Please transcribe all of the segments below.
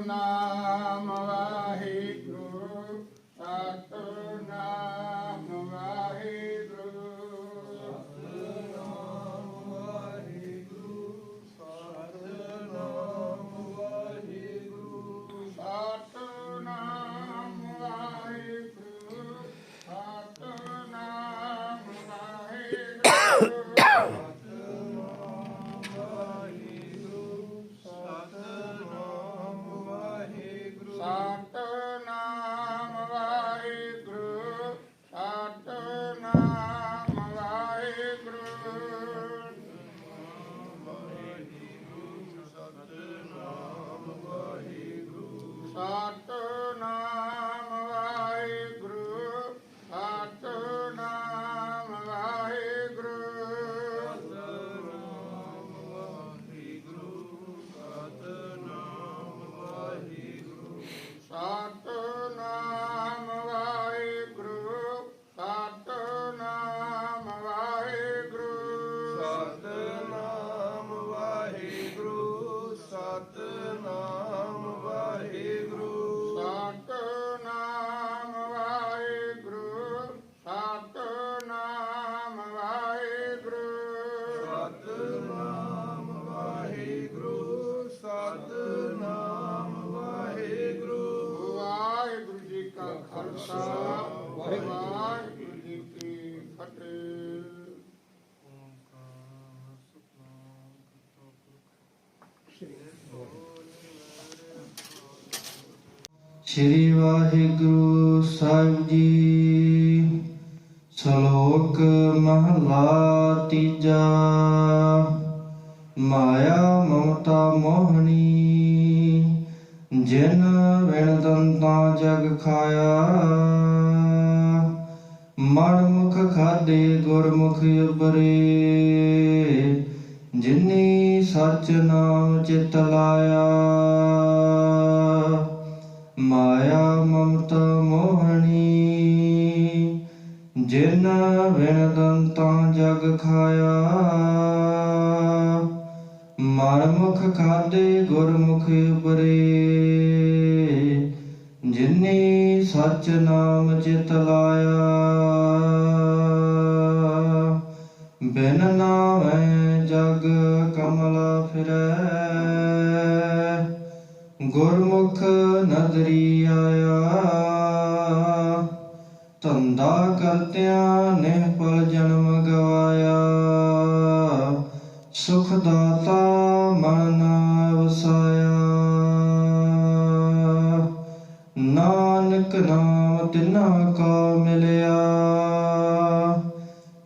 না ਸ੍ਰੀ ਵਾਹਿਗੁਰੂ ਸਾਹਿਬ ਜੀ। ਸ਼ਲੋਕ ਮਹਲਾ ਤੀਜਾ। ਮਾਇਆ ਮਮਤਾ ਮੋਹਣੀ ਜਿਨ ਵਿਣ ਦੰਤਾ ਜਗ ਖਾਇਆ। ਮਨ ਮੁਖ ਖਾਦੇ ਗੁਰਮੁਖ ਉਬਰੇ ਜਿਨੀ ਸਚ ਨਾਮ ਚਿਤ ਲਾਇਆ। ਮਾਇਆ ਮਮਤਾ ਮੋਹਣੀ। ਜਿਨ ਵਿਣ ਦੰਤਾਂ ਜਗ ਖਾਇਆ। ਮਨ ਮੁਖ ਖਾਦੇ ਗੁਰਮੁਖ ਉਪਰੇ। ਜਿਨੀ ਸਚ ਨਾਮ ਚਿਤ ਲਾਇਆ। ਬਿਨ ਨਾਮੈ ਜਗ ਕਮਲਾ ਫਿਰੈ। ਗੁਰਮੁਖ ਨਦਰੀ ਆਇਆ। ਧੰਦਾ ਕਰਤਿਆਂ ਨਿਹਪਲ ਜਨਮ ਗਵਾਇਆ ਸੁਖ ਦਾਤਾ ਮਨ ਵਸਾਇਆ। ਨਾਨਕ ਨਾਮ ਤਿਨਾ ਕਾ ਮਿਲਿਆ।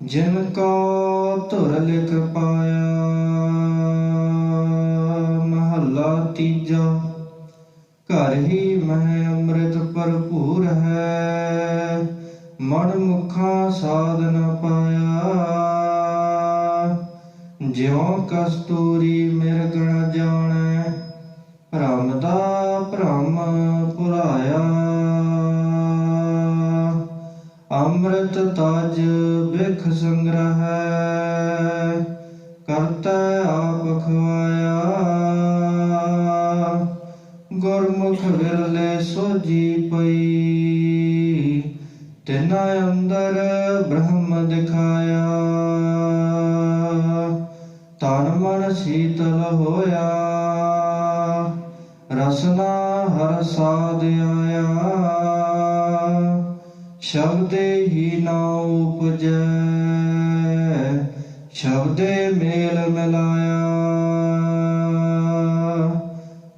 ਜਿਨ ਕੋ ਧੁਰ ਲਿਖ ਪਾਇਆ। ਮਹੱਲਾ ਤੀਜਾ ਘਰ ਹੀ ਮਹਿ ਅੰਮ੍ਰਿਤ ਭਰਪੂਰ ਹੈ। ਮਨ ਮੁਖਾਂ ਸਾਧ ਪਾਇਆ। ਜਿਉ ਕਸਤੂਰੀ ਮਿਰਗਣ ਜਾਣੈ, ਭ੍ਰਮ ਦਾ ਭ੍ਰਮ ਭੁਲਾਇਆ ਅੰਮ੍ਰਿਤ ਤਜ ਬਿਖ ਸੰਗ੍ਰਹਿ ਸੋਜੀ ਪਈ ਤਿਨਾ ਅੰਦਰ ਬ੍ਰਹਮ ਦਿਖਾਇਆ। ਤਨ ਮਨ ਸੀਤਲ ਹੋਇਆ। ਰਸਨਾ ਹਰ ਸਾਧ ਆਇਆ। ਸ਼ਬਦੇ ਹੀ ਨਾ ਉਪਜੈ। ਸ਼ਬਦੇ ਮੇਲ ਮਿਲਾਇਆ।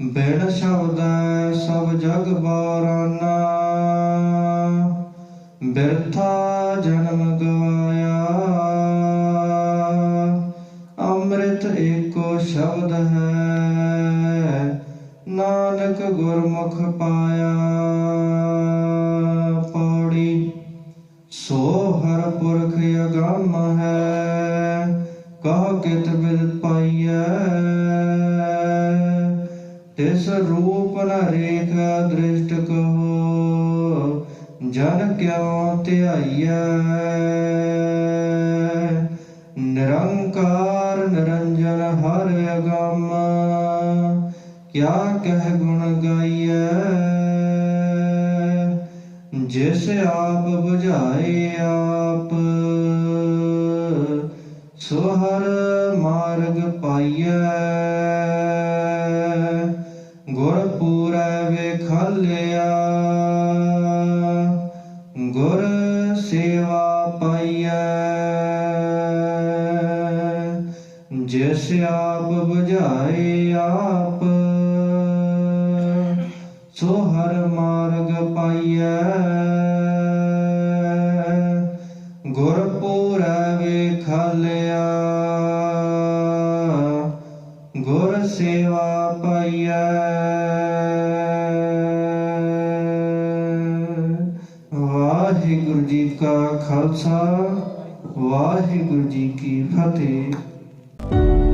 ਬਿਨ ਸ਼ਬਦੈ ਸਭ ਜਗ ਬਾਰਾਨਾ। ਬਿਰਥਾ ਜਨਮ ਗਵਾਇਆ। ਅੰਮ੍ਰਿਤ ਏਕੋ ਸ਼ਬਦ ਹੈ। ਨਾਨਕ ਗੁਰਮੁਖ ਪਾਇਆ। ਪੌੜੀ ਸੋ ਹਰ ਪੁਰਖ ਅਗੰਮ ਹੈ। ਕਹ ਕਿਤ ਬਿਦ ਪਾਈਐ। ਤਿਸ ਰੂਪ ਨ ਰੇਖ ਦ੍ਰਿਸ਼ਟ ਕਹੋ ਜਨ ਕਿਉ ਧਿਆਈਐ? ਨਿਰੰਕਾਰ ਨਿਰੰਜਨ ਹਰ ਅਗੰਮ, ਕਿਆ ਕਹਿ ਗੁਣ ਗਾਈਐ? ਜਿਸ ਆਪ ਬੁਝਾਏ ਆਪ ਸੋ ਹਰ ਮਾਰਗ ਪਾਈਐ। ਜਿਸ ਆਪ 부ਝਾਏ ਆਪ, ਸੋ ਹਰ ਮਾਰਗ ਪਾਈਐ। ਗੁਰ ਪੂਰੈ ਵੇਖਲਿਆ ਗੁਰ ਸੇਵਾ ਪਾਈਐ। ਵਾਹਿਗੁਰੂ ਜੀ ਕਾ ਖਾਲਸਾ, ਵਾਹਿਗੁਰੂ ਜੀ ਕੀ ਫਤਿਹ। Bye.